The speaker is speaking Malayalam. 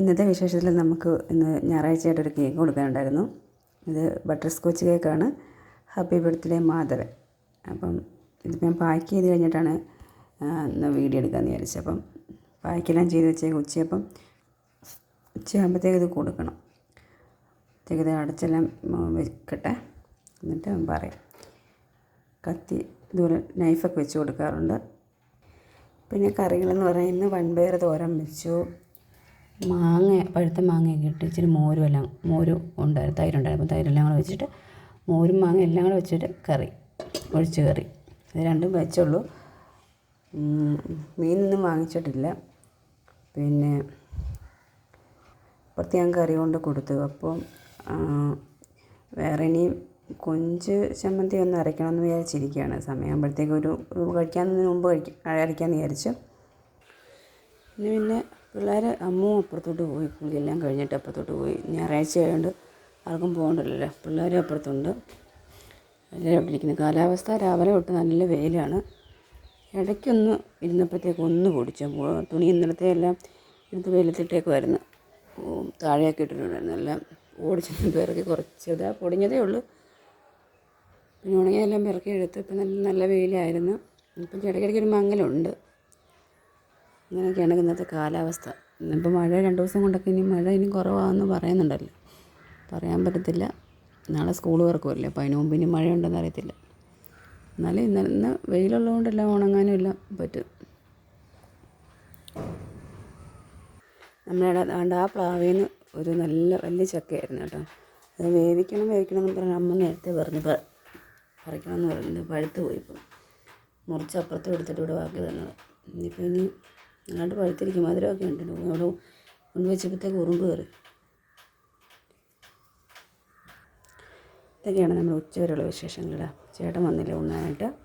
ഇന്നത്തെ വിശേഷത്തിൽ നമുക്ക് ഇന്ന് ഞായറാഴ്ചയായിട്ട് ഒരു കേക്ക് കൊടുക്കാനുണ്ടായിരുന്നു. ഇത് ബട്ടർ സ്കോച്ച് കേക്കാണ്. Happy birthday Madhavan. അപ്പം ഇതിപ്പോൾ ഞാൻ പാക്ക് ചെയ്ത് കഴിഞ്ഞിട്ടാണ് വീഡിയോ എടുക്കാമെന്ന് വിചാരിച്ചത്. അപ്പം പാക്കെല്ലാം ചെയ്ത് വെച്ചേക്ക് ഉച്ചയപ്പം ഉച്ചയാകുമ്പോഴത്തേക്ക് ഇത് കൊടുക്കണം. അപ്പോഴത്തേക്ക് ഇത് അടച്ചെല്ലാം വെക്കട്ടെ. എന്നിട്ട് പറയാം കത്തി ഇതുപോലെ നൈഫൊക്കെ വെച്ച് കൊടുക്കാറുണ്ട്. പിന്നെ കറികളെന്ന് പറയുന്നത് വൺപയർ തോരം വെച്ചു. മാങ്ങ പഴുത്ത മാങ്ങയൊക്കെ ഇട്ട് ഇച്ചിരി മോരും എല്ലാം മോരും ഉണ്ടായിരുന്നു തൈരുണ്ടായിരുന്നു അപ്പോൾ തൈരെല്ലാം കൂടെ വെച്ചിട്ട് മോരും മാങ്ങ എല്ലാം കൂടെ വെച്ചിട്ട് കറി ഒഴിച്ച് കറി. ഇത് രണ്ടും വെച്ചുള്ളൂ. മീനൊന്നും വാങ്ങിച്ചിട്ടില്ല. പിന്നെ ഇപ്പുറത്ത് ഞാൻ കറി കൊണ്ട് കൊടുത്തു. അപ്പം വേറെ ഇനിയും കൊഞ്ച് ചമ്മന്തി ഒന്ന് അരയ്ക്കണമെന്ന് വിചാരിച്ചിരിക്കുകയാണ്. സമയമാകുമ്പോഴത്തേക്ക് ഒരു കഴിക്കാനതിന് മുമ്പ് കഴിക്കാൻ അരയ്ക്കാമെന്ന് വിചാരിച്ചു പിന്നെ പിള്ളേർ അമ്മും അപ്പുറത്തോട്ട് പോയി കുളിയെല്ലാം കഴിഞ്ഞിട്ട് അപ്പുറത്തോട്ട് പോയി. ഞായറാഴ്ച ആയതുകൊണ്ട് ആർക്കും പോകണ്ടല്ലോ. പിള്ളേരും അപ്പുറത്തുണ്ട്. എല്ലാവരും അവിടെ ഇരിക്കുന്നു. കാലാവസ്ഥ രാവിലെ തൊട്ട് നല്ല വെയിലാണ്. ഇടയ്ക്കൊന്ന് ഇരുന്നപ്പോഴത്തേക്ക് ഒന്ന് പൊടിച്ചു. തുണി ഇന്നലത്തെ എല്ലാം എടുത്ത് വെയിലത്തിട്ടേക്ക് വരുന്നു താഴെയൊക്കെ ഇട്ടിട്ടുണ്ടായിരുന്നു. എല്ലാം ഓടിച്ചു പിറക്കി കുറച്ച് ഇതാ പൊടിഞ്ഞതേ ഉള്ളൂ. പിന്നെ ഉണങ്ങിയതെല്ലാം പിറക്കി എടുത്ത് ഇപ്പം നല്ല നല്ല വെയിലായിരുന്നു. ഇപ്പം ഇടയ്ക്കിടയ്ക്ക് ഒരു മങ്ങലുണ്ട്. അങ്ങനെയൊക്കെയാണ് ഇന്നത്തെ കാലാവസ്ഥ. ഇന്നിപ്പോൾ മഴ രണ്ട് ദിവസം കൊണ്ടൊക്കെ ഇനി മഴ ഇനി കുറവാണെന്ന് പറയുന്നുണ്ടല്ലോ. പറയാൻ പറ്റത്തില്ല. നാളെ സ്കൂൾ തുറക്കുമല്ലേ അപ്പോൾ അതിന് മുമ്പ് ഇനി മഴ ഉണ്ടെന്ന് അറിയത്തില്ല. എന്നാലും ഇന്ന് ഇന്ന് വെയിലുള്ളതുകൊണ്ടെല്ലാം ഉണങ്ങാനും എല്ലാം പറ്റും. നമ്മുടെ ആണ്ട് ആ പ്ലാവിൽ നിന്ന് ഒരു നല്ല വലിയ ചക്കയായിരുന്നു കേട്ടോ. അത് വേവിക്കണം വേവിക്കണം എന്ന് പറഞ്ഞാൽ അമ്മ നേരത്തെ പറഞ്ഞു. പ- പറിക്കണം എന്ന് പറഞ്ഞു. പഴുത്ത് പോയി ഇപ്പം. മുറിച്ച് എടുത്തിട്ട് ഇവിടെ ബാക്കി തന്നത്. ഇനിയിപ്പോൾ ഇനി നന്നായിട്ട് പഴുത്തിരിക്കും. മധുരമൊക്കെ ഉണ്ട്. അവിടെ കൊണ്ട് വെച്ചപ്പോഴത്തേക്ക് ഉറുമ്പ് കയറി. ഇതൊക്കെയാണ് നമ്മുടെ ഉച്ചവരെയുള്ള വിശേഷങ്ങൾ. ചേട്ടൻ വന്നില്ല ഉണ്ണാനായിട്ട്?